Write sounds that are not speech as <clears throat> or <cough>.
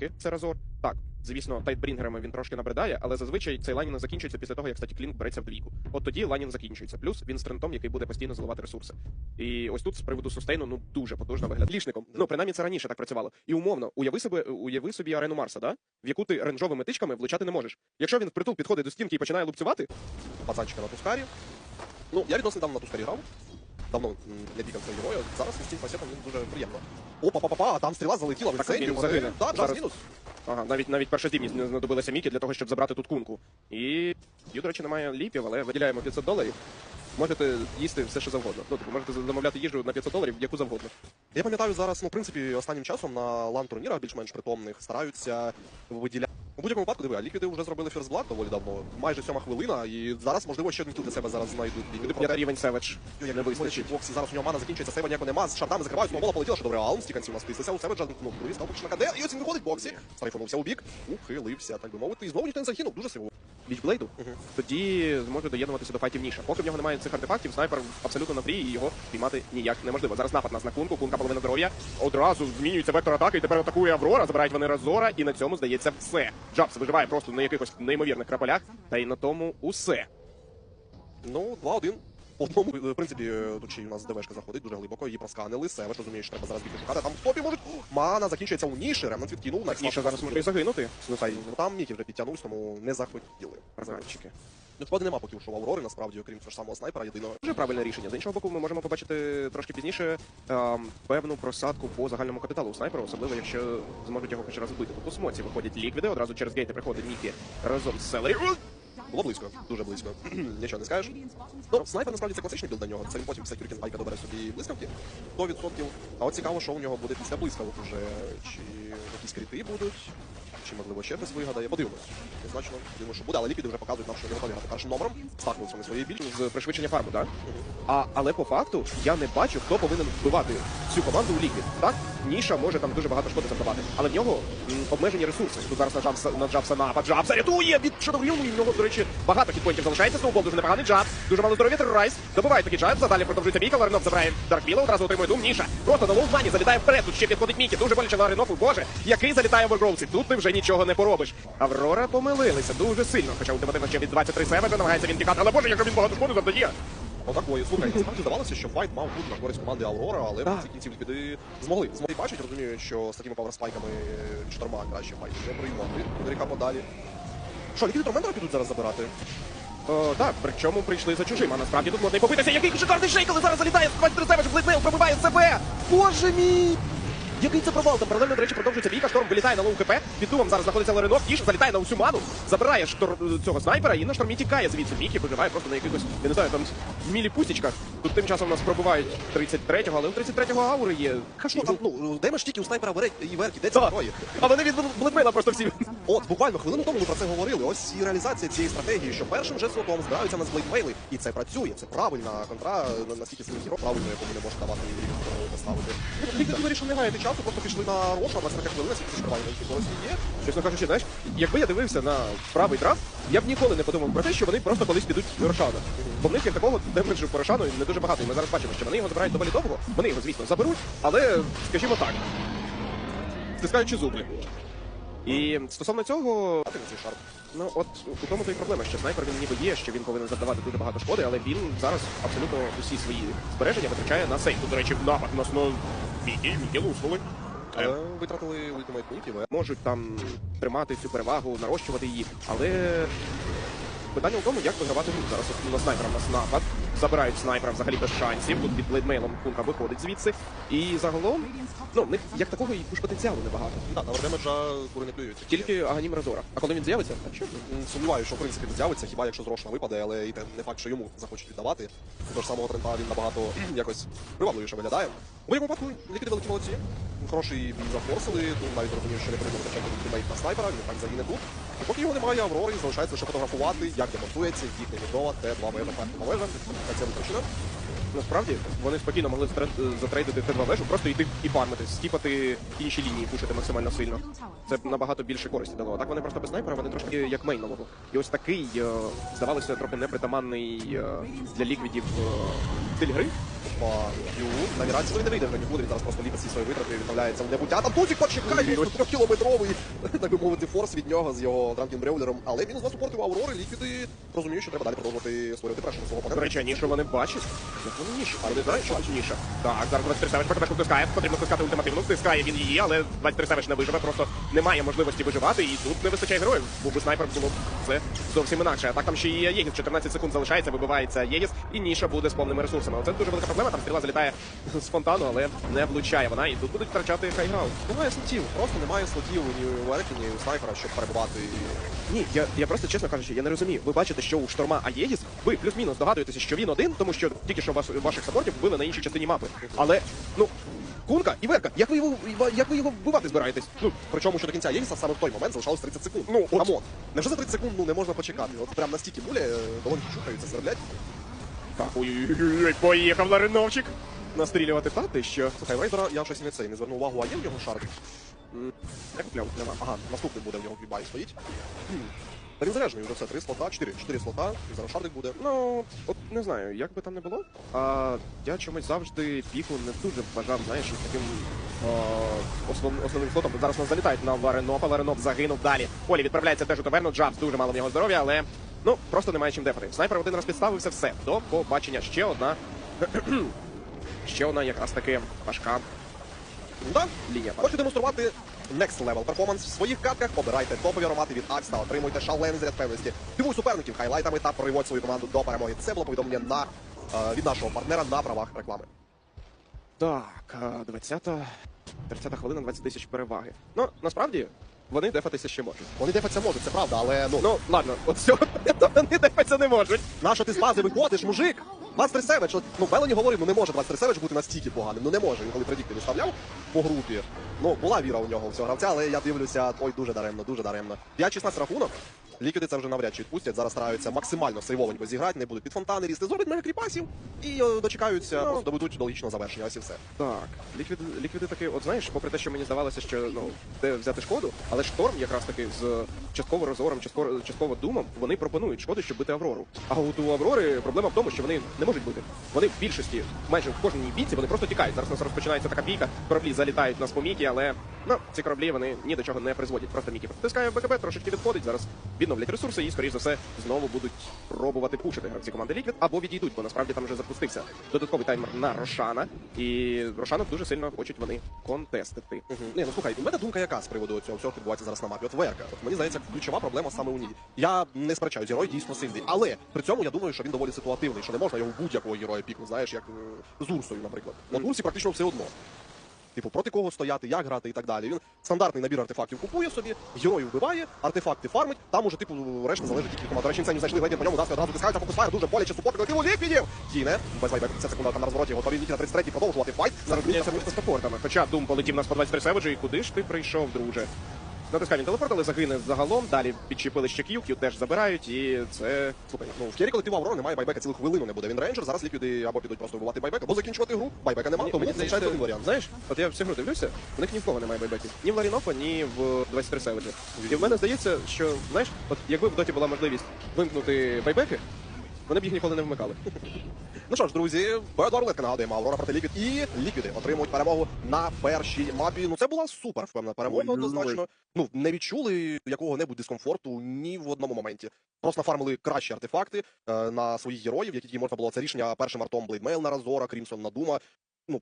стінки, це Разор. Так, звісно, тайтбрінгерами він трошки набридає, але зазвичай цей лайнінг закінчується після того, як статі Клінк береться в двійку. От тоді лайнінг закінчується. Плюс він з який буде постійно заливати ресурси. І ось тут з приводу сустейну ну дуже потужно виглядає. Лішником. Ну принаймні це раніше так працювало. І умовно, уяви собі, уяви собі арену Марса, да? в яку ти ренжовими тичками влучати не можеш. Якщо він впритул підходить до стінки і починає лупцювати, пацанчика на Тускарі. Ну, я відносно недавно на Тускарі грав. Давно не бігав цим герою. Зараз із цим фасетом він дуже приємно. Опа, па па па там стріла залетіла в він загине. Так, Зараз. мінус. Ага, навіть навіть перша здібність не знадобилася Мікі для того, щоб забрати тут кунку. І Ю, до речі, немає ліпів, але виділяємо 500 доларів. Можете їсти все, що завгодно. Ну, типу, можете замовляти їжу на 500 доларів, яку завгодно. Я пам'ятаю зараз, ну, в принципі, останнім часом на лан-турнірах більш-менш притомних стараються виділяти. У будь-якому випадку, диви, а ліквіди вже зробили ферзблад доволі давно. Майже сьома хвилина, і зараз, можливо, ще один кіл для себе зараз знайдуть ліквіди. Я рівень Севедж Як не вистачить боксі, зараз у нього мана закінчується, себе ніякого нема, з шардами закривають, смолола полетіла, що добре, аум стіканці у нас післися, у Севеджа, ну, став поки що на КД, і ось він виходить боксі. Старий страйфонувся у бік, ухилився, так би мовити, і знову ніхто не загинув, дуже сиву. Вічблейду, тоді зможе доєднуватися до файтів ніша. Поки в нього немає цих артефактів, снайпер абсолютно на фрі, і його піймати ніяк неможливо. Зараз напад нас на кунку, кунка половина здоров'я. Одразу змінюється вектор атаки, і тепер атакує Аврора, забирають вони Разора, і на цьому здається все. Джабс виживає просто на якихось неймовірних краполях, та й на тому усе. Ну, 2-1. Одному, в принципі, е, тут ще у нас ДВшка заходить дуже глибоко, її просканили, Севеш розуміє, що треба зараз бігти шукати, там в топі можуть, мана закінчується у ніші, Ремнант відкинув, на Ніша зараз може і загинути. Ну, та й Ну, там Мікі вже підтягнулись, тому не захотіли. Арзанчики. Ну, шкоди нема поки що Аврори, насправді, окрім цього ж самого снайпера, єдиного. Дуже правильне рішення. З іншого боку, ми можемо побачити трошки пізніше ем, певну просадку по загальному капіталу у снайпера, особливо якщо зможуть його хоч раз вбити. Тут у смоці виходять ліквіди, одразу через гейти приходить Мікі разом з Селері. Було близько, дуже близько. <clears throat> Нічого не скажеш. Ну, снайпер насправді це класичний білд для нього. Це він потім після Кюркін Спайка добере собі блискавки 100%. А от цікаво, що у нього буде після блискавок уже. Чи якісь кріти будуть, чи можливо ще хтось вигадає. Подивимось. Незначно, думаю, що буде, але ліквіди вже показують нам, що не готові грати першим номером. Стахнулися вони своєю більшою. з пришвидшення фарму, так? А, але по факту я не бачу, хто повинен вбивати цю команду у ліквід. Так, Ніша може там дуже багато шкоди завдавати, але в нього обмежені ресурси. Тут зараз на Джабса, на напад. Джабса рятує від Шадоврілу, і в нього, до речі, багато хітпоінтів залишається. Сноубол дуже непоганий Джаб. Дуже мало здоров'я, Террорайз. Добиває таки Джабса, далі продовжується бійка. Ларинов забирає Дарквіла, одразу отримує дум. Ніша. Просто на лоу-мані залітає вперед. Тут ще підходить Мікі. Дуже боляче Ларинов. Боже, який залітає в Огроуці. Тут ти вже нічого не поробиш. Аврора помилилися дуже сильно. Хоча ультимативно ще від 23 Севеджа намагається він тікати. Але боже, якщо він багато шкоди завдає. Отакої. Слухай, насправді здавалося, що файт мав бути на користь команди Аврора, але в ці кінці ліквіди змогли. Змогли бачить, розуміють, що з такими паверспайками чотирма краще файт не приймати. Ріка подалі. Що, ліквіди Торментора підуть зараз забирати? О, так, причому прийшли за чужим, а насправді тут можна і побитися. Який шикарний шейкл, і зараз залітає 23 Севедж, Блейдмейл пробиває себе. Боже мій! Який це провал? Там паралельно, до речі, продовжується бійка. Шторм вилітає на лоу хп. Під думом зараз знаходиться Ларинов. Тіш залітає на усю ману, забирає штор... цього снайпера і на штормі тікає звідси. Мікі виживає просто на якихось, я не знаю, там мілі-пустічках. Тут тим часом нас пробивають 33-го, але у 33-го аури є. Що там, ну, демедж тільки у снайпера Вере- і Верки, де ці Так. герої? А вони від Блейдмейла просто всі. От, буквально хвилину тому ми про це говорили. Ось і реалізація цієї стратегії, що першим же слотом збираються на зблейдмейли. І це працює, це правильна контра, на- наскільки сильний герой, правильно, якому не може давати рівень поставити. Ліквіди вирішили не гаяти часу, просто пішли на Рошу, а 23 хвилина, скільки на якій є. Чесно кажучи, знаєш, якби я дивився на правий драфт, я б ніколи не подумав про те, що вони просто колись підуть в Рошана. Бо в них як такого демеджу по Рошану не дуже багато. І ми зараз бачимо, що вони його забирають доволі довго. Вони його, звісно, заберуть, але, скажімо так, стискаючи зуби. І стосовно цього, ну от у тому то і проблема, що снайпер він ніби є, що він повинен завдавати дуже багато шкоди, але він зараз абсолютно усі свої збереження витрачає на сейф. До речі, напад нас на Мікі, Мікі луснули. Але витратили ультимейт пунктів. можуть там тримати цю перевагу, нарощувати її. Але питання в тому, як вигравати гру. Зараз на снайпера в нас напад. Забирають снайпера взагалі без шансів. Тут під блейдмейлом кунка виходить звідси. І загалом, ну, в них як такого і пуш потенціалу небагато. Так, на демеджа кури не клюють. Тільки Аганім Разора. А коли він з'явиться, а що? Сумніваюся, що в принципі не з'явиться, хіба якщо з Рошна випаде, але і не факт, що йому захочуть віддавати. Тож самого трента він набагато <clears throat> якось привабливіше виглядає. У будь-якому випадку ліквіди великі молодці. Хороший бій зафорсили, тут навіть розумів, що не прийде качати ультимейт на снайпера, він так загине тут. І поки його немає Аврори, залишається лише фотографувати, як демонтується їхня відова Т2 вежа. Та це виключено. Насправді вони спокійно могли затрейдити Т2 вежу, просто йти і фармити, скіпати інші лінії, пушити максимально сильно. Це набагато більше користі дало. Так вони просто без снайпера, вони трошки як мейнового. І ось такий, е, здавалося, трохи непритаманний е, для ліквідів е, стиль гри Опа, Ю, на Мірацію він не вийде вже нікуди, він зараз просто ліпить всі свої витрати, і відправляється в небуття. Там Тузик почекає, просто трьохкілометровий, <laughs> так би мовити, форс від нього з його Дранкін Бреулером. Але він засупортив Аврори, ліквіди розуміють, що треба далі продовжувати створювати першого свого До речі, а нішу вони бачать. Як вони нішу? А вони знають, що тут ніша. Так, зараз 23 Севич ПКБшку втискає. Потрібно втискати ультимативно. Втискає він її, але 23 Севич не виживе. Просто немає можливості виживати. І тут не вистачає героїв. Був би снайпер, було б це зовсім інакше. А так там ще і Єгіс. 14 секунд залишається, вибивається Єгіс. І ніша буде з повними ресурсами. Але це дуже велика проблема. Там стріла залітає з фонтану, але не влучає вона. І тут будуть втрачати хайграунд. Немає слотів, просто немає слотів ні у Еркі, ні у снайпера, щоб перебувати. Ні, я, я просто чесно кажучи, я не розумію. Ви бачите, що у шторма Аєгіс, ви плюс-мінус догадуєтеся, що він один, тому що тільки що вас, ваших саппортів вбили на іншій частині мапи. Але, ну, Кунка і Верка, як ви його як ви його вбивати збираєтесь? Ну, Причому що до кінця Єгіса саме в той момент залишалось 30 секунд. Ну, от. Камон. Невже за 30 секунд ну, не можна почекати? От прям настільки муля, е, доволі чухаються, сверблять. Так, ой-ой-ой, поїхав Лариновчик. Настрілювати та ти що? Слухай, Вейзера я щось не цей, не звернув увагу, а є в нього шарик? Я купляв. Нема. Ага, наступний буде в нього бібай стоїть. Та він заряджений вже все, три слота, чотири, чотири слота, і зараз шардик буде. Ну, от не знаю, як би там не було. А я чомусь завжди піку не дуже бажав, знаєш, таким о, основ, основним флотом. Зараз нас залітають на Варенопа. Вареноп загинув далі. Полі відправляється теж у таверну. Джабс дуже мало в нього здоров'я, але ну просто немає чим дефати. Снайпер один раз підставився, все. До побачення. Ще одна. <clears throat> Ще одна якраз таки важка Да? лінія. Хочете демонструвати next level performance в своїх катках? Обирайте топові аромати від Акс та отримуйте шалений заряд певності. Дивуй суперників хайлайтами та приводь свою команду до перемоги. Це було повідомлення на, е, від нашого партнера на правах реклами. Так, а, 20 30 хвилина, 20 тисяч переваги. Ну, насправді, вони дефатися ще можуть. Вони дефаться можуть, це правда, але ну, Ну, ладно, от цього вони дефатися не можуть. на що ти з бази виходиш, мужик? 23 Севич, от, ну Белені говорив, ну не може 23 Севич бути настільки поганим. Ну не може. Він коли предікти виставляв по групі. Ну, була віра у нього у цього гравця, але я дивлюся, ой, дуже даремно, дуже даремно. 5-16 рахунок. Ліквіди це вже навряд чи відпустять. Зараз стараються максимально сейвовенько зіграти, не будуть під фонтани різти, зроблять мега кріпасів і дочекаються, Ну. просто доведуть до логічного завершення. Ось і все. Так, ліквіди, ліквіди таки, от знаєш, попри те, що мені здавалося, що ну де взяти шкоду, але шторм якраз таки з частково розором, частково, частково думом, вони пропонують шкоди, щоб бити Аврору. А от у Аврори проблема в тому, що вони не можуть бити. Вони в більшості, майже в кожній бійці, вони просто тікають. Зараз у нас розпочинається така бійка, кораблі залітають на споміки, але ну ці кораблі вони ні до чого не призводять. Просто міки протискає БКБ, трошечки відходить. Зараз відновлять ресурси і, скоріш за все, знову будуть пробувати пушити гравці команди Ліквід або відійдуть, бо насправді там вже запустився додатковий таймер на Рошана. І Рошана дуже сильно хочуть вони контестити. Угу. Ні, ну слухай, у мене думка яка з приводу цього всього відбувається зараз на мапі. От Верка. От мені здається, ключова проблема саме у ній. Я не сперечаюсь, герой дійсно сильний. Але при цьому я думаю, що він доволі ситуативний, що не можна його будь-якого героя пікнути, знаєш, як е, з Урсою, наприклад. От Урсі практично все одно. Типу, проти кого стояти, як грати і так далі. Він стандартний набір артефактів купує собі, героїв вбиває, артефакти фармить, там уже, типу, решта залежить тільки. До речі, не знайшли гледір по ньому, дасть одразу тискається, фокусфайр, дуже боляче, супорт, колективу ліквідів! Кіне, без вайбеку, це секунда там на розвороті, готові Нікі на 33 продовжувати файт. Зараз Я Бліца це з саппортами. Хоча Дум полетів нас по 23 севеджі, і куди ж ти прийшов, друже? Натискання телепорт, але загине загалом. Далі підчепили ще Q, Q теж забирають, і це Слухай, ну в тірі колективу Аврора немає байбека цілу хвилину не буде. Він рейнджер, зараз ліквіди або підуть просто вбивати байбек, або закінчувати гру. Байбека немає, тому залишається один варіант. Знаєш, от я всю гру дивлюся, у них ні в кого немає байбеків. Ні в Ларінопа, ні в 23 Севеджі. І в мене здається, що, знаєш, от якби в доті була можливість вимкнути байбеки, вони б їх ніколи не вмикали. Ну що ж, друзі, Беодор Летка нагадуємо, Аврора проти Ліквід і Ліквіди отримують перемогу на першій мапі. Ну це була супер впевнена перемога, однозначно. Ну не відчули якого-небудь дискомфорту ні в одному моменті. Просто нафармили кращі артефакти е, на своїх героїв, які можна було це рішення першим артом Блейдмейл на Разора, Крімсон на Дума. Ну